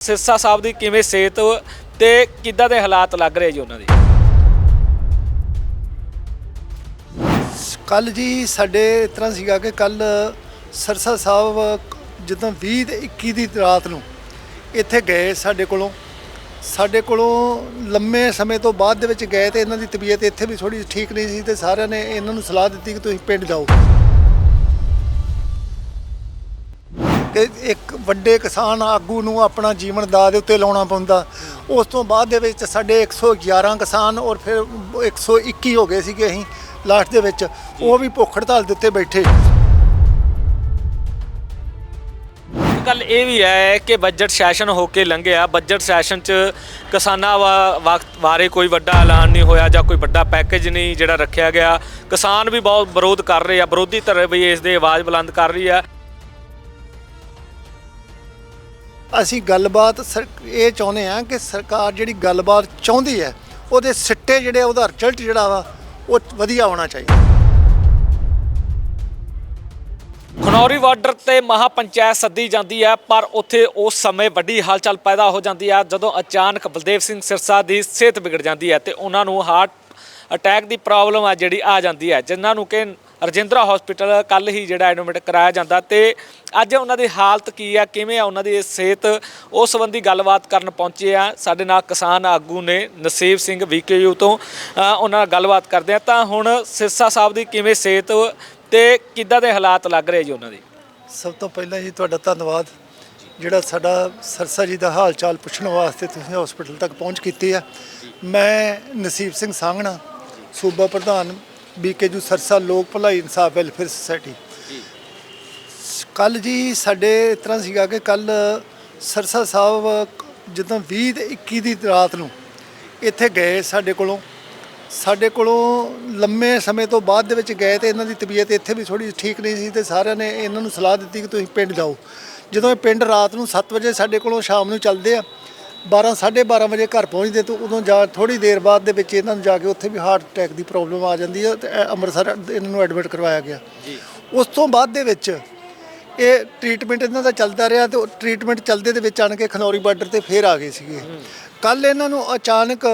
ਸਿਰਸਾ ਸਾਹਿਬ ਦੀ ਕਿਵੇਂ ਸਿਹਤ ਤੇ ਕਿੱਦਾਂ ਦੇ ਹਾਲਾਤ ਲੱਗ ਰਹੇ ਜੀ ਉਹਨਾਂ ਦੇ? ਕੱਲ ਜੀ ਸਾਡੇ ਇਸ ਤਰ੍ਹਾਂ ਸੀਗਾ ਕਿ ਕੱਲ ਸਰਸਾ ਸਾਹਿਬ ਜਦੋਂ 20 ਤੇ 21 ਦੀ ਰਾਤ ਨੂੰ ਇੱਥੇ ਗਏ ਸਾਡੇ ਕੋਲੋਂ ਸਾਡੇ ਕੋਲੋਂ ਲੰਮੇ ਸਮੇਂ ਤੋਂ ਬਾਅਦ ਦੇ ਵਿੱਚ ਗਏ ਤੇ ਇਹਨਾਂ ਦੀ ਤਬੀਅਤ ਇੱਥੇ ਵੀ ਥੋੜੀ ਠੀਕ ਨਹੀਂ ਸੀ ਤੇ ਸਾਰਿਆਂ ਨੇ ਇਹਨਾਂ ਨੂੰ ਸਲਾਹ ਦਿੱਤੀ ਕਿ ਤੁਸੀਂ ਪਿੰਡ ਜਾਓ। ਕਿ ਇੱਕ ਵੱਡੇ ਕਿਸਾਨ ਆਗੂ ਨੂੰ ਆਪਣਾ ਜੀਵਨ ਦਾ ਦੇ ਉੱਤੇ ਲਾਉਣਾ ਪੈਂਦਾ। ਉਸ ਤੋਂ ਬਾਅਦ ਦੇ ਵਿੱਚ ਸਾਡੇ 111 ਕਿਸਾਨ ਔਰ ਫਿਰ 121 ਹੋ ਗਏ ਸੀਗੇ ਅਸੀਂ ਲਾਸਟ ਦੇ ਵਿੱਚ। ਉਹ ਵੀ ਭੁੱਖ ਹੜਤਾਲ ਦੇ ਉੱਤੇ ਬੈਠੇ। ਗੱਲ ਇਹ ਵੀ ਹੈ ਕਿ ਬਜਟ ਸੈਸ਼ਨ ਹੋ ਕੇ ਲੰਘਿਆ। ਬਜਟ ਸੈਸ਼ਨ 'ਚ ਕਿਸਾਨਾਂ ਵਕਤ ਬਾਰੇ ਕੋਈ ਵੱਡਾ ਐਲਾਨ ਨਹੀਂ ਹੋਇਆ ਜਾਂ ਕੋਈ ਵੱਡਾ ਪੈਕੇਜ ਨਹੀਂ ਜਿਹੜਾ ਰੱਖਿਆ ਗਿਆ। ਕਿਸਾਨ ਵੀ ਬਹੁਤ ਵਿਰੋਧ ਕਰ ਰਹੇ ਆ। ਵਿਰੋਧੀ ਧਿਰ ਵੀ ਇਸ ਦੇ ਆਵਾਜ਼ ਬੁਲੰਦ ਕਰ ਰਹੀ ਆ। ਅਸੀਂ ਗੱਲਬਾਤ ਸਰ, ਇਹ ਚਾਹੁੰਦੇ ਆ ਕਿ ਸਰਕਾਰ ਜਿਹੜੀ ਗੱਲਬਾਤ ਚਾਹੁੰਦੀ ਹੈ, ਉਹਦੇ ਸਿੱਟੇ ਜਿਹੜੇ ਉਹਦਾ ਰਿਜ਼ਲਟ ਜਿਹੜਾ ਵਾ, ਉਹ ਵਧੀਆ ਹੋਣਾ ਚਾਹੀਦਾ। ਖਨੌਰੀ ਬਾਰਡਰ ਤੇ ਮਹਾਪੰਚਾਇਤ ਸੱਦੀ ਜਾਂਦੀ ਹੈ, ਪਰ ਉੱਥੇ ਉਸ ਸਮੇਂ ਵੱਡੀ ਹਲਚਲ ਪੈਦਾ ਹੋ ਜਾਂਦੀ ਹੈ, ਜਦੋਂ ਅਚਾਨਕ ਬਲਦੇਵ ਸਿੰਘ ਸਿਰਸਾ ਦੀ ਸਿਹਤ ਵਿਗੜ ਜਾਂਦੀ ਹੈ ਤੇ ਉਹਨਾਂ ਨੂੰ ਹਾਰਟ ਅਟੈਕ ਦੀ ਪ੍ਰੋਬਲਮ ਆ ਜਿਹੜੀ ਆ ਜਾਂਦੀ ਹੈ, ਜਿਨ੍ਹਾਂ ਨੂੰ ਕਿ ਰਜਿੰਦਰਾ ਹਸਪੀਟਲ ਕੱਲ ਹੀ ਜਿਹੜਾ ਐਡਮਿਟ ਕਰਾਇਆ ਜਾਂਦਾ ਤੇ ਅੱਜ ਉਹਨਾਂ ਦੀ ਹਾਲਤ ਕੀ ਆ, ਕਿਵੇਂ ਆ, ਉਹਨਾਂ ਦੀ ਸਿਹਤ, ਉਸ ਸੰਬੰਧੀ ਗੱਲਬਾਤ ਕਰਨ ਪਹੁੰਚੇ ਆ। ਸਾਡੇ ਨਾਲ ਕਿਸਾਨ ਆਗੂ ਨੇ ਨਸੀਬ ਸਿੰਘ ਵੀਕੇਯੂ ਤੋਂ ਉਹਨਾਂ ਨਾਲ ਗੱਲਬਾਤ ਕਰਦੇ ਆ। ਤਾਂ ਹੁਣ ਸਿਰਸਾ ਸਾਹਿਬ ਦੀ ਕਿਵੇਂ ਸਿਹਤ ਤੇ ਕਿੱਦਾਂ ਦੇ ਹਾਲਾਤ ਲੱਗ ਰਹੇ ਜੀ ਉਹਨਾਂ ਦੇ? ਸਭ ਤੋਂ ਪਹਿਲਾਂ ਜੀ ਤੁਹਾਡਾ ਧੰਨਵਾਦ। ਜਿਹੜਾ ਸਾਡਾ ਸਰਸਾ ਜੀ ਦਾ ਹਾਲ ਚਾਲ ਪੁੱਛਣ ਵਾਸਤੇ ਤੁਸੀਂ ਹਸਪੀਟਲ ਤੱਕ ਪਹੁੰਚ ਕੀਤੀ ਆ। ਮੈਂ ਨਸੀਬ ਸਿੰਘ ਸਾਂਗਣਾ, ਸੂਬਾ ਪ੍ਰਧਾਨ ਬੀਕੇਜੂ ਸਰਸਾ ਲੋਕ ਭਲਾਈ ਇਨਸਾਫ ਵੈਲਫੇਅਰ ਸੁਸਾਇਟੀ ਕੱਲ ਜੀ ਸਾਡੇ ਇਸ ਤਰ੍ਹਾਂ ਸੀਗਾ ਕਿ ਕੱਲ ਸਰਸਾ ਸਾਹਿਬ ਜਦੋਂ 20 ਤੇ 21 ਦੀ ਰਾਤ ਨੂੰ ਇੱਥੇ ਗਏ ਸਾਡੇ ਕੋਲੋਂ ਸਾਡੇ ਕੋਲੋਂ ਲੰਮੇ ਸਮੇਂ ਤੋਂ ਬਾਅਦ ਦੇ ਵਿੱਚ ਗਏ ਤੇ ਇਹਨਾਂ ਦੀ ਤਬੀਅਤ ਇੱਥੇ ਵੀ ਥੋੜੀ ਠੀਕ ਨਹੀਂ ਸੀ ਤੇ ਸਾਰਿਆਂ ਨੇ ਇਹਨਾਂ ਨੂੰ ਸਲਾਹ ਦਿੱਤੀ ਕਿ ਤੁਸੀਂ ਪਿੰਡ ਜਾਓ। ਜਦੋਂ ਇਹ ਪਿੰਡ ਰਾਤ ਨੂੰ 7 ਵਜੇ ਸਾਡੇ ਕੋਲੋਂ ਸ਼ਾਮ ਨੂੰ ਚੱਲਦੇ ਆ 12 12:30 ਵਜੇ ਘਰ ਪਹੁੰਚਦੇ ਤੇ ਉਦੋਂ ਜਾ ਥੋੜੀ ਦੇਰ ਬਾਅਦ ਦੇ ਵਿੱਚ ਇਹਨਾਂ ਨੂੰ ਜਾ ਕੇ ਉੱਥੇ ਵੀ ਹਾਰਟ ਅਟੈਕ ਦੀ ਪ੍ਰੋਬਲਮ ਆ ਜਾਂਦੀ ਹੈ ਤੇ ਇਹ ਅੰਮ੍ਰਿਤਸਰ ਇਹਨਾਂ ਨੂੰ ਐਡਮਿਟ ਕਰਵਾਇਆ ਗਿਆ। ਉਸ ਤੋਂ ਬਾਅਦ ਦੇ ਵਿੱਚ ਇਹ ਟ੍ਰੀਟਮੈਂਟ ਇਹਨਾਂ ਦਾ ਚੱਲਦਾ ਰਿਹਾ ਤੇ ਟ੍ਰੀਟਮੈਂਟ ਚੱਲਦੇ ਦੇ ਵਿੱਚ ਆਣ ਕੇ ਖਨੌਰੀ ਬਾਰਡਰ ਤੇ ਫੇਰ ਆ ਗਏ ਸੀਗੇ। ਕੱਲ ਇਹਨਾਂ ਨੂੰ ਅਚਾਨਕ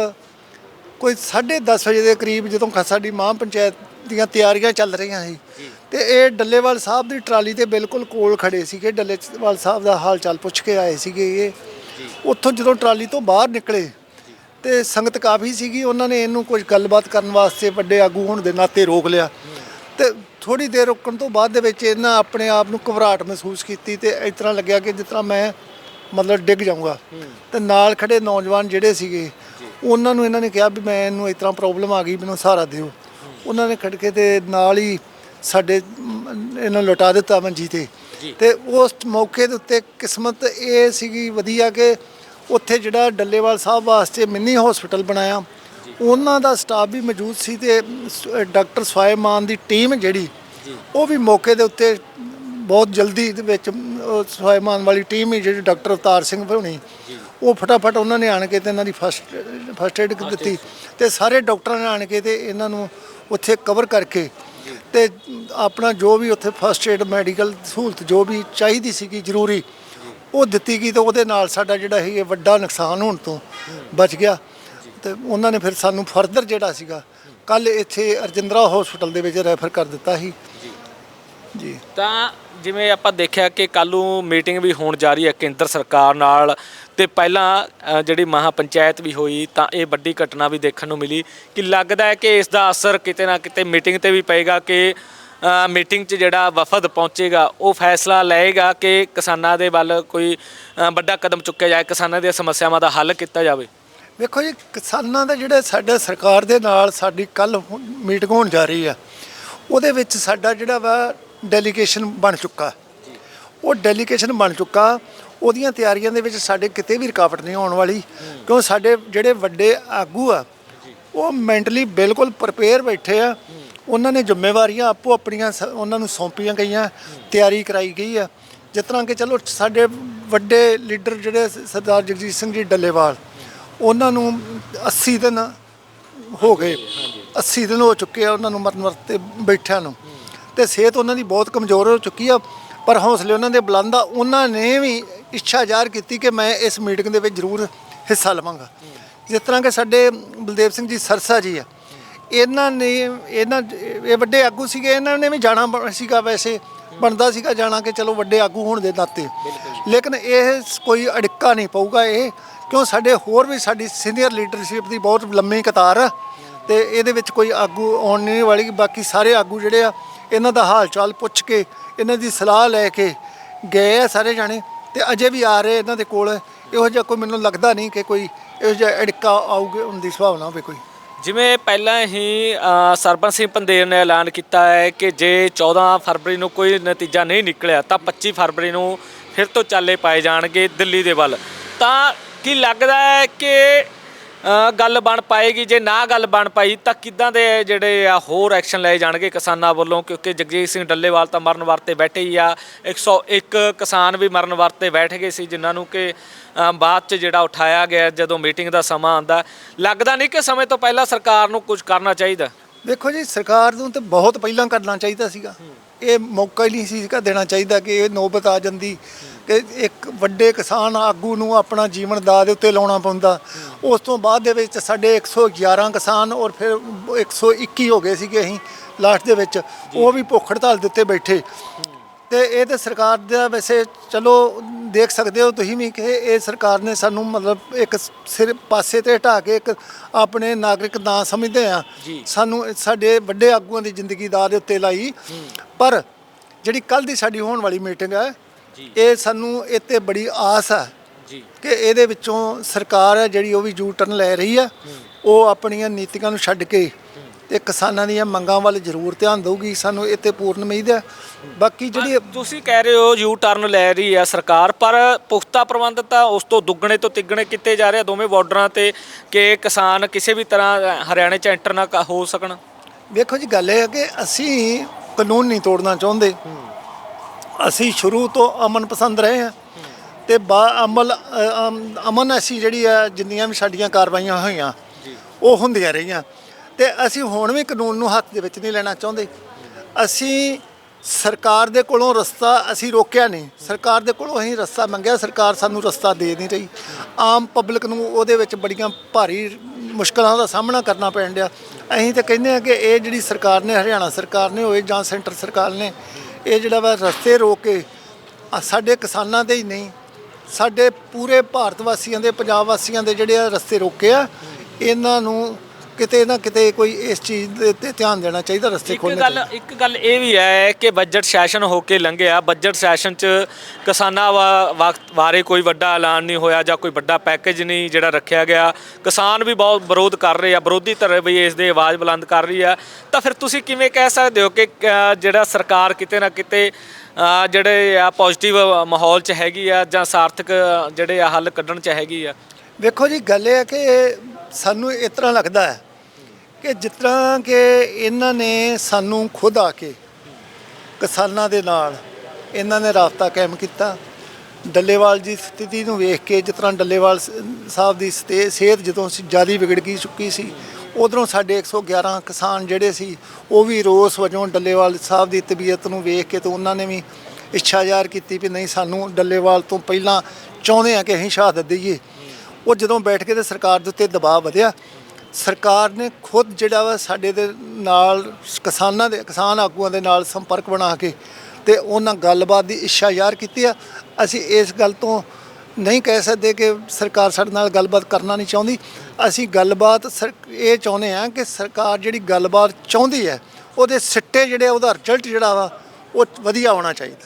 ਕੋਈ 10:30 ਵਜੇ ਦੇ ਕਰੀਬ ਜਦੋਂ ਸਾਡੀ ਮਾਂ ਪੰਚਾਇਤ ਦੀਆਂ ਤਿਆਰੀਆਂ ਚੱਲ ਰਹੀਆਂ ਸੀ ਤੇ ਇਹ ਡੱਲੇਵਾਲ ਸਾਹਿਬ ਦੀ ਟਰਾਲੀ ਦੇ ਬਿਲਕੁਲ ਕੋਲ ਖੜੇ ਸੀਗੇ। ਡੱਲੇਵਾਲ ਸਾਹਿਬ ਦਾ ਹਾਲ ਚਾਲ ਪੁੱਛ ਕੇ ਆਏ ਸੀਗੇ ਇਹ। ਉੱਥੋਂ ਜਦੋਂ ਟਰਾਲੀ ਤੋਂ ਬਾਹਰ ਨਿਕਲੇ ਤੇ ਸੰਗਤ ਕਾਫੀ ਸੀਗੀ ਉਹਨਾਂ ਨੇ ਇਹਨੂੰ ਕੁਝ ਗੱਲਬਾਤ ਕਰਨ ਵਾਸਤੇ ਵੱਡੇ ਆਗੂ ਹੋਣ ਦੇ ਨਾਤੇ ਰੋਕ ਲਿਆ। ਤੇ ਥੋੜੀ ਦੇਰ ਰੁਕਣ ਤੋਂ ਬਾਅਦ ਦੇ ਵਿੱਚ ਇਹਨਾਂ ਆਪਣੇ ਆਪ ਨੂੰ ਘਬਰਾਹਟ ਮਹਿਸੂਸ ਕੀਤੀ ਤੇ ਇਸ ਤਰ੍ਹਾਂ ਲੱਗਿਆ ਕਿ ਜਿਸ ਤਰ੍ਹਾਂ ਮੈਂ ਮਤਲਬ ਡਿੱਗ ਜਾਊਂਗਾ। ਤੇ ਨਾਲ ਖੜੇ ਨੌਜਵਾਨ ਜਿਹੜੇ ਸੀਗੇ ਉਹਨਾਂ ਨੂੰ ਇਹਨਾਂ ਨੇ ਕਿਹਾ ਵੀ ਮੈਂ ਇਹਨੂੰ ਇਸ ਤਰ੍ਹਾਂ ਪ੍ਰੋਬਲਮ ਆ ਗਈ ਮੈਨੂੰ ਸਹਾਰਾ ਦਿਓ। ਉਹਨਾਂ ਨੇ ਖੜਕੇ ਤੇ ਨਾਲ ਹੀ ਸਾਡੇ ਮ, ਇਹਨਾਂ ਲੁਟਾ ਦਿੱਤਾ ਮੰਜੀ ਤੇ। ਤੇ ਉਸ ਮੌਕੇ ਦੇ ਉੱਤੇ ਕਿਸਮਤ ਇਹ ਸੀਗੀ ਵਧੀਆ ਕਿ ਉੱਥੇ ਜਿਹੜਾ ਡੱਲੇਵਾਲ ਸਾਹਿਬ ਵਾਸਤੇ ਮਿੰਨੀ ਹਸਪੀਟਲ ਬਣਾਇਆ। ਉਹਨਾਂ ਦਾ ਸਟਾਫ ਵੀ ਮੌਜੂਦ ਸੀ ਤੇ ਡਾਕਟਰ ਸਵਾਇਮਾਨ ਦੀ ਟੀਮ ਜਿਹੜੀ ਉਹ ਵੀ ਮੌਕੇ ਦੇ ਉੱਤੇ ਬਹੁਤ ਜਲਦੀ ਦੇ ਵਿੱਚ ਸਵਾਇਮਾਨ ਵਾਲੀ ਟੀਮ ਹੀ ਜਿਹੜੀ ਡਾਕਟਰ ਅਵਤਾਰ ਸਿੰਘ ਹੋਣੀ ਉਹ ਫਟਾਫਟ ਉਹਨਾਂ ਨੇ ਆਣ ਕੇ ਤੇ ਇਹਨਾਂ ਦੀ ਫਸਟ ਫਸਟ ਏਡ ਦਿੱਤੀ ਤੇ ਸਾਰੇ ਡਾਕਟਰਾਂ ਨੇ ਆਣ ਕੇ ਤੇ ਇਹਨਾਂ ਨੂੰ ਉੱਥੇ ਕਵਰ ਕਰਕੇ ਤੇ ਆਪਣਾ ਜੋ ਵੀ ਉੱਥੇ ਫਸਟ ਏਡ ਮੈਡੀਕਲ ਸਹੂਲਤ ਜੋ ਵੀ ਚਾਹੀਦੀ ਸੀਗੀ ਜ਼ਰੂਰੀ ਉਹ ਦਿੱਤੀ ਗਈ ਤੇ ਉਹਦੇ ਨਾਲ ਸਾਡਾ ਜਿਹੜਾ ਸੀ ਇਹ ਵੱਡਾ ਨੁਕਸਾਨ ਹੋਣ ਤੋਂ ਬਚ ਗਿਆ। ਤੇ ਉਹਨਾਂ ਨੇ ਫਿਰ ਸਾਨੂੰ ਫਰਦਰ ਜਿਹੜਾ ਸੀਗਾ ਕੱਲ ਇੱਥੇ ਅਰਜਿੰਦਰਾ ਹਸਪੀਟਲ ਦੇ ਵਿੱਚ ਰੈਫਰ ਕਰ ਦਿੱਤਾ ਸੀ। ਜੀ। ਤਾਂ ਜਿਵੇਂ ਆਪਾਂ ਦੇਖਿਆ ਕਿ ਕੱਲ੍ਹ ਨੂੰ ਮੀਟਿੰਗ ਵੀ ਹੋਣ ਜਾ ਰਹੀ ਹੈ ਕੇਂਦਰ ਸਰਕਾਰ ਨਾਲ ਤੇ ਪਹਿਲਾਂ ਜਿਹੜੀ ਜਿਹੜੀ ਮਹਾਪੰਚਾਇਤ ਵੀ ਹੋਈ, ਤਾਂ ਇਹ ਵੱਡੀ ਘਟਨਾ ਵੀ ਦੇਖਣ ਨੂੰ ਮਿਲੀ ਕਿ ਲੱਗਦਾ ਹੈ ਕਿ ਇਸ ਦਾ ਅਸਰ ਕਿਤੇ ਨਾ ਕਿਤੇ ਮੀਟਿੰਗ ਤੇ ਵੀ ਪਏਗਾ ਕਿ ਮੀਟਿੰਗ 'ਚ ਜਿਹੜਾ ਵਫਦ ਪਹੁੰਚੇਗਾ, ਉਹ ਫੈਸਲਾ ਲਏਗਾ ਕਿ ਕਿਸਾਨਾਂ ਦੇ ਵੱਲ ਕੋਈ ਵੱਡਾ ਕਦਮ ਚੁੱਕਿਆ ਜਾਏ, ਕਿਸਾਨਾਂ ਦੀਆਂ ਸਮੱਸਿਆਵਾਂ ਦਾ ਹੱਲ ਕੀਤਾ ਜਾਵੇ? ਵੇਖੋ ਜੀ, ਕਿਸਾਨਾਂ ਦੇ ਜਿਹੜੇ ਸਾਡੇ ਸਰਕਾਰ ਦੇ ਨਾਲ ਸਾਡੀ ਕੱਲ ਮੀਟਿੰਗ ਹੋਣ ਜਾ ਰਹੀ ਆ, ਉਹਦੇ ਵਿੱਚ ਸਾਡਾ ਜਿਹੜਾ ਵਾ ਡੈਲੀਗੇਸ਼ਨ ਬਣ ਚੁੱਕਾ। ਉਹ ਡੈਲੀਗੇਸ਼ਨ ਬਣ ਚੁੱਕਾ ਉਹਦੀਆਂ ਤਿਆਰੀਆਂ ਦੇ ਵਿੱਚ ਸਾਡੇ ਕਿਤੇ ਵੀ ਰੁਕਾਵਟ ਨਹੀਂ ਆਉਣ ਵਾਲੀ, ਕਿਉਂ ਸਾਡੇ ਜਿਹੜੇ ਵੱਡੇ ਆਗੂ ਆ, ਉਹ ਮੈਂਟਲੀ ਬਿਲਕੁਲ ਪ੍ਰਪੇਅਰ ਬੈਠੇ ਆ। ਉਹਨਾਂ ਨੇ ਜ਼ਿੰਮੇਵਾਰੀਆਂ ਆਪੋ ਆਪਣੀਆਂ ਸ- ਉਹਨਾਂ ਨੂੰ ਸੌਂਪੀਆਂ ਗਈਆਂ, ਤਿਆਰੀ ਕਰਾਈ ਗਈ ਆ। ਜਿਸ ਤਰ੍ਹਾਂ ਕਿ ਚਲੋ ਸਾਡੇ ਵੱਡੇ ਲੀਡਰ ਜਿਹੜੇ ਸਰਦਾਰ ਜਗਜੀਤ ਸਿੰਘ ਜੀ ਡੱਲੇਵਾਲ, ਉਹਨਾਂ ਨੂੰ 80 ਦਿਨ ਹੋ ਗਏ 80 ਦਿਨ ਹੋ ਚੁੱਕੇ ਆ ਉਹਨਾਂ ਨੂੰ ਮਰਨ ਵਰਤੇ ਬੈਠਿਆਂ ਨੂੰ। ਤੇ ਸਿਹਤ ਉਹਨਾਂ ਦੀ ਬਹੁਤ ਕਮਜ਼ੋਰ ਹੋ ਚੁੱਕੀ ਆ, ਪਰ ਹੌਸਲੇ ਉਹਨਾਂ ਦੇ ਬੁਲੰਦ ਆ। ਉਹਨਾਂ ਨੇ ਵੀ ਇੱਛਾ ਜ਼ਾਹਰ ਕੀਤੀ ਕਿ ਮੈਂ ਇਸ ਮੀਟਿੰਗ ਦੇ ਵਿੱਚ ਜ਼ਰੂਰ ਹਿੱਸਾ ਲਵਾਂਗਾ। ਜਿਸ ਤਰ੍ਹਾਂ ਕਿ ਸਾਡੇ ਬਲਦੇਵ ਸਿੰਘ ਜੀ ਸਰਸਾ ਜੀ ਆ। ਇਹਨਾਂ ਨੇ ਇਹਨਾਂ ਇਹ ਵੱਡੇ ਆਗੂ ਸੀਗੇ ਇਹਨਾਂ ਨੇ ਵੀ ਜਾਣਾ ਸੀਗਾ ਵੈਸੇ। ਬਣਦਾ ਸੀਗਾ ਜਾਣਾ ਕਿ ਚਲੋ ਵੱਡੇ ਆਗੂ ਹੋਣ ਦੇ ਨਾਤੇ। ਲੇਕਿਨ ਇਹ ਕੋਈ ਅੜਿੱਕਾ ਨਹੀਂ ਪਊਗਾ ਇਹ ਕਿਉਂ ਸਾਡੇ ਹੋਰ ਵੀ ਸਾਡੀ ਸੀਨੀਅਰ ਲੀਡਰਸ਼ਿਪ ਦੀ ਬਹੁਤ ਲੰਮੀ ਕਤਾਰ ਆ। ਤੇ ਇਹਦੇ ਵਿੱਚ ਕੋਈ ਆਗੂ ਆਉਣ ਨਹੀਂ ਵਾਲੀ ਬਾਕੀ ਸਾਰੇ ਆਗੂ ਜਿਹੜੇ ਆ ਇਹਨਾਂ ਦਾ ਹਾਲ ਚਾਲ ਪੁੱਛ ਕੇ ਇਹਨਾਂ ਦੀ ਸਲਾਹ ਲੈ ਕੇ ਗਏ ਆ ਸਾਰੇ ਜਾਣੇ। ਤੇ ਅਜੇ ਵੀ ਆ ਰਹੇ ਇਹਨਾਂ ਦੇ ਕੋਲ। ਇਹੋ ਜਿਹਾ ਕੋਈ ਮੈਨੂੰ ਲੱਗਦਾ ਨਹੀਂ ਕਿ ਕੋਈ ਇਹੋ ਜਿਹਾ ਅੜਿੱਕਾ ਆਊਗੇ ਹੋਣ ਦੀ ਸੰਭਾਵਨਾ ਹੋਵੇ ਕੋਈ। ਜਿਵੇਂ ਪਹਿਲਾਂ ਹੀ ਅ, ਸਿੰਘ ਪੰਦੇਰ ਨੇ ਐਲਾਨ ਕੀਤਾ ਹੈ ਕਿ ਜੇ 14 ਫਰਵਰੀ ਨੂੰ ਕੋਈ ਨਤੀਜਾ ਨਹੀਂ ਨਿਕਲਿਆ ਤਾਂ 25 ਫਰਵਰੀ ਨੂੰ ਫਿਰ ਤੋਂ ਚਾਲੇ ਪਾਏ ਜਾਣਗੇ ਦਿੱਲੀ ਦੇ ਵੱਲ। ਤਾਂ ਕੀ ਲੱਗਦਾ ਹੈ ਕਿ ਗੱਲ ਬਣ ਪਾਏਗੀ। ਜੇ ਨਾ ਗੱਲ ਬਣ ਪਾਈ ਤਾਂ ਕਿੱਦਾਂ ਦੇ ਜਿਹੜੇ ਆ ਹੋਰ ਐਕਸ਼ਨ ਲਏ ਜਾਣਗੇ ਕਿਸਾਨਾਂ ਵੱਲੋਂ? ਕਿਉਂਕਿ ਜਗਜੀਤ ਸਿੰਘ ਡੱਲੇਵਾਲ ਤਾਂ ਮਰਨ ਵਰਤੇ ਬੈਠੇ ਹੀ ਆ। 101 ਕਿਸਾਨ ਵੀ ਮਰਨ ਵਰਤੇ ਬੈਠ ਗਏ ਸੀ ਜਿਨ੍ਹਾਂ ਨੂੰ ਕਿ ਬਾਅਦ ਚ ਜਿਹੜਾ ਉਠਾਇਆ ਗਿਆ ਜਦੋਂ ਮੀਟਿੰਗ ਦਾ ਸਮਾਂ ਆਉਂਦਾ। ਲੱਗਦਾ ਨਹੀਂ ਕਿ ਸਮੇਂ ਤੋਂ ਪਹਿਲਾਂ ਸਰਕਾਰ ਨੂੰ ਕੁਝ ਕਰਨਾ ਚਾਹੀਦਾ? ਦੇਖੋ ਜੀ ਸਰਕਾਰ ਨੂੰ ਤੇ ਬਹੁਤ ਪਹਿਲਾਂ ਕਰਨਾ ਚਾਹੀਦਾ ਸੀਗਾ। ਇਹ ਮੌਕਾ ਹੀ ਨਹੀਂ ਸੀ ਦੇਣਾ ਚਾਹੀਦਾ ਕਿ ਇਹ ਨੌਬਤ ਆ ਜਾਂਦੀ। ਕਿ ਇੱਕ ਵੱਡੇ ਕਿਸਾਨ ਆਗੂ ਨੂੰ ਆਪਣਾ ਜੀਵਨ ਦਾਅ ਦੇ ਉੱਤੇ ਲਾਉਣਾ ਪੈਂਦਾ। ਉਸ ਤੋਂ ਬਾਅਦ ਦੇ ਵਿੱਚ ਸਾਡੇ 111 ਕਿਸਾਨ ਔਰ ਫਿਰ 121 ਹੋ ਗਏ ਸੀਗੇ ਅਸੀਂ ਲਾਸਟ ਦੇ ਵਿੱਚ। ਉਹ ਵੀ ਭੁੱਖ ਹੜਤਾਲ ਦੇ ਉੱਤੇ ਬੈਠੇ। ਤੇ ਇਹ ਤੇ ਸਰਕਾਰ ਦਾ ਵੈਸੇ ਚਲੋ ਦੇਖ ਸਕਦੇ ਹੋ ਤੁਸੀਂ ਵੀ ਕਿ ਇਹ ਸਰਕਾਰ ਨੇ ਸਾਨੂੰ ਮਤਲਬ ਇੱਕ ਸਿਰ ਪਾਸੇ ਤੇ ਹਟਾ ਕੇ ਇੱਕ ਆਪਣੇ ਨਾਗਰਿਕ ਨਾ ਸਮਝਦੇ ਆ। ਸਾਨੂੰ ਸਾਡੇ ਵੱਡੇ ਆਗੂਆਂ ਦੀ ਜ਼ਿੰਦਗੀ ਦਾ ਦੇ ਉੱਤੇ ਲਾਈ। ਪਰ ਜਿਹੜੀ ਕੱਲ ਦੀ ਸਾਡੀ ਹੋਣ ਵਾਲੀ ਮੀਟਿੰਗ ਹੈ। ਇਹ ਸਾਨੂੰ ਇਹ ਤੇ ਬੜੀ ਆਸ ਹੈ ਜੀ। ਕਿ ਇਹਦੇ ਵਿੱਚੋਂ ਸਰਕਾਰ ਹੈ ਜਿਹੜੀ ਉਹ ਵੀ ਯੂ ਟਰਨ ਲੈ ਰਹੀ ਹੈ। ਉਹ ਆਪਣੀਆਂ ਨੀਤੀਆਂ ਨੂੰ ਛੱਡ ਕੇ ਤੇ ਕਿਸਾਨਾਂ ਦੀਆਂ ਮੰਗਾਂ ਵੱਲ ਜ਼ਰੂਰ ਧਿਆਨ ਦੇਊਗੀ ਸਾਨੂੰ ਤੇ ਪੂਰਨ ਉਮੀਦ ਹੈ। ਬਾਕੀ ਜਿਹੜੀ ਤੁਸੀਂ ਕਹਿ ਰਹੇ ਹੋ ਯੂ ਟਰਨ ਲੈ ਰਹੀ ਹੈ ਸਰਕਾਰ ਪਰ ਪੁਖਤਾ ਪ੍ਰਬੰਧ ਤਾਂ ਉਸ ਤੋਂ ਦੁੱਗਣੇ ਤੋਂ ਤਿੱਗਣੇ ਕੀਤੇ ਜਾ ਰਹੇ ਆ ਦੋਵੇਂ ਬਾਰਡਰਾਂ ਤੇ ਕਿ ਕਿਸਾਨ ਕਿਸੇ ਵੀ ਤਰ੍ਹਾਂ ਹਰਿਆਣੇ ਚ ਐਂਟਰ ਨਾ ਹੋ ਸਕਣ? ਵੇਖੋ ਜੀ ਗੱਲ ਇਹ ਹੈ ਕਿ ਅਸੀਂ ਕਾਨੂੰਨ ਨਹੀਂ ਤੋੜਨਾ ਚਾਹੁੰਦੇ। ਅਸੀਂ ਸ਼ੁਰੂ ਤੋਂ ਅਮਨ ਪਸੰਦ ਰਹੇ ਹਾਂ। ਤੇ ਬਾ ਅਮਲ ਅਮ- ਅਮਨ ਅਸੀਂ ਜਿਹੜੀ ਆ ਜਿੰਨੀਆਂ ਵੀ ਸਾਡੀਆਂ ਕਾਰਵਾਈਆਂ ਹੋਈਆਂ ਉਹ ਹੁੰਦੀਆਂ ਰਹੀਆਂ। ਤੇ ਅਸੀਂ ਹੁਣ ਵੀ ਕਾਨੂੰਨ ਨੂੰ ਹੱਥ ਦੇ ਵਿੱਚ ਨਹੀਂ ਲੈਣਾ ਚਾਹੁੰਦੇ। ਅਸੀਂ ਸਰਕਾਰ ਦੇ ਕੋਲੋਂ ਰਸਤਾ ਅਸੀਂ ਰੋਕਿਆ ਨਹੀਂ। ਸਰਕਾਰ ਦੇ ਕੋਲੋਂ ਅਸੀਂ ਰਸਤਾ ਮੰਗਿਆ ਸਰਕਾਰ ਸਾਨੂੰ ਰਸਤਾ ਦੇ ਨਹੀਂ ਰਹੀ। ਆਮ ਪਬਲਿਕ ਨੂੰ ਉਹਦੇ ਵਿੱਚ ਬੜੀਆਂ ਭਾਰੀ ਮੁਸ਼ਕਲਾਂ ਦਾ ਸਾਹਮਣਾ ਕਰਨਾ ਪੈਣ ਡਿਆ। ਅਸੀਂ ਤਾਂ ਕਹਿੰਦੇ ਆ ਕਿ ਇਹ ਜਿਹੜੀ ਸਰਕਾਰ ਨੇ ਹਰਿਆਣਾ ਸਰਕਾਰ ਨੇ ਹੋਏ ਜਾਂ ਸੈਂਟਰ ਸਰਕਾਰ ਨੇ ਇਹ ਜਿਹੜਾ ਵਾ ਰਸਤੇ ਰੋਕ ਕੇ ਆ ਸਾਡੇ ਕਿਸਾਨਾਂ ਦੇ ਹੀ ਨਹੀਂ, ਸਾਡੇ ਪੂਰੇ ਭਾਰਤ ਵਾਸੀਆਂ ਦੇ, ਪੰਜਾਬ ਵਾਸੀਆਂ ਦੇ ਜਿਹੜੇ ਆ ਰਸਤੇ ਰੋਕੇ ਆ, ਇਹਨਾਂ ਨੂੰ ਕਿਤੇ ਨਾ ਕਿਤੇ ਕੋਈ ਇਸ ਚੀਜ਼ ਦੇ ਉੱਤੇ ਧਿਆਨ ਦੇਣਾ ਚਾਹੀਦਾ ਰਸਤੇ ਇੱਕ ਖੋਲ੍ਹਣੇ ਗੱਲ ਇੱਕ ਗੱਲ ਇਹ ਵੀ ਹੈ ਕਿ ਬਜਟ ਸੈਸ਼ਨ ਹੋ ਕੇ ਲੰਘਿਆ। ਬਜਟ ਸੈਸ਼ਨ 'ਚ ਕਿਸਾਨਾਂ ਵਾ- ਵਕਤ ਬਾਰੇ ਕੋਈ ਵੱਡਾ ਐਲਾਨ ਨਹੀਂ ਹੋਇਆ ਜਾਂ ਕੋਈ ਵੱਡਾ ਪੈਕੇਜ ਨਹੀਂ ਜਿਹੜਾ ਰੱਖਿਆ ਗਿਆ। ਕਿਸਾਨ ਵੀ ਬਹੁਤ ਵਿਰੋਧ ਕਰ ਰਹੇ ਆ ਵਿਰੋਧੀ ਧਿਰ ਵੀ ਇਸ ਦੇ ਆਵਾਜ਼ ਬੁਲੰਦ ਕਰ ਰਹੀ ਆ। ਤਾਂ ਫਿਰ ਤੁਸੀਂ ਕਿਵੇਂ ਕਹਿ ਸਕਦੇ ਹੋ ਕਿ ਅ, ਜਿਹੜਾ ਸਰਕਾਰ ਕਿਤੇ ਨਾ ਕਿਤੇ ਅ, ਜਿਹੜੇ ਆ ਪੋਜ਼ਿਟਿਵ ਮਾਹੌਲ 'ਚ ਹੈਗੀ ਆ ਜਾਂ ਸਾਰਥਕ ਜਿਹੜੇ ਆ ਹੱਲ ਕੱਢਣ 'ਚ ਹੈਗੀ ਆ? ਵੇਖੋ ਜੀ ਗੱਲ ਇਹ ਹੈ ਕਿ ਸਾਨੂੰ ਇਸ ਤਰ੍ਹਾਂ ਲੱਗਦਾ ਹੈ ਕਿ ਜਿਸ ਤਰ੍ਹਾਂ ਕਿ ਇਹਨਾਂ ਨੇ ਸਾਨੂੰ ਖੁਦ ਆ ਕੇ ਕਿਸਾਨਾਂ ਦੇ ਨਾਲ ਇਹਨਾਂ ਨੇ ਰਾਬਤਾ ਕਾਇਮ ਕੀਤਾ। ਡੱਲੇਵਾਲ ਦੀ ਸਥਿਤੀ ਨੂੰ ਵੇਖ ਕੇ ਜਿਸ ਤਰ੍ਹਾਂ ਡੱਲੇਵਾਲ ਸ- ਸਾਹਿਬ ਦੀ ਸਤੇ- ਸਿਹਤ ਜਦੋਂ ਜ਼ਿਆਦਾ ਵਿਗੜ ਗਈ, ਚੁੱਕੀ ਸੀ, ਉਧਰੋਂ ਸਾਡੇ 111 ਕਿਸਾਨ ਜਿਹੜੇ ਸੀ, ਉਹ ਵੀ ਰੋਸ ਵਜੋਂ ਡੱਲੇਵਾਲ ਸਾਹਿਬ ਦੀ ਤਬੀਅਤ ਨੂੰ ਵੇਖ ਕੇ ਤੇ ਉਹਨਾਂ ਨੇ ਵੀ ਇੱਛਾ ਜ਼ਾਹਰ ਕੀਤੀ ਵੀ ਨਹੀਂ, ਸਾਨੂੰ ਡੱਲੇਵਾਲ ਤੋਂ ਪਹਿਲਾਂ ਚਾਹੁੰਦੇ ਆ ਕਿ ਅਸੀਂ ਸ਼ਹਾਦਤ ਦਈਏ। ਉਹ ਜਦੋਂ ਬੈਠ ਕੇ ਤੇ ਸਰਕਾਰ ਦੇ ਉੱਤੇ ਦਬਾਅ ਵਧਿਆ ਸਰਕਾਰ ਨੇ ਖੁਦ ਜਿਹੜਾ ਵਾ ਸਾਡੇ ਦੇ ਨਾਲ ਕਿਸਾਨਾਂ ਦੇ, ਕਿਸਾਨ ਆਗੂਆਂ ਦੇ ਨਾਲ ਸੰਪਰਕ ਬਣਾ ਕੇ ਤੇ ਉਹਨਾਂ ਗੱਲਬਾਤ ਦੀ ਇੱਛਾ ਜ਼ਾਹਰ ਕੀਤੀ ਆ। ਅਸੀਂ ਇਸ ਗੱਲ ਤੋਂ ਨਹੀਂ ਕਹਿ ਸਕਦੇ ਕਿ ਸਰਕਾਰ ਸਾਡੇ ਨਾਲ ਗੱਲਬਾਤ ਕਰਨਾ ਨਹੀਂ ਚਾਹੁੰਦੀ। ਅਸੀਂ ਗੱਲਬਾਤ ਸਰ, ਇਹ ਚਾਹੁੰਦੇ ਆ ਕਿ ਸਰਕਾਰ ਜਿਹੜੀ ਗੱਲਬਾਤ ਚਾਹੁੰਦੀ ਹੈ, ਉਹਦੇ ਸਿੱਟੇ ਜਿਹੜੇ, ਉਹਦਾ ਰਿਜ਼ਲਟ ਜਿਹੜਾ ਵਾ, ਉਹ ਵਧੀਆ ਹੋਣਾ ਚਾਹੀਦਾ।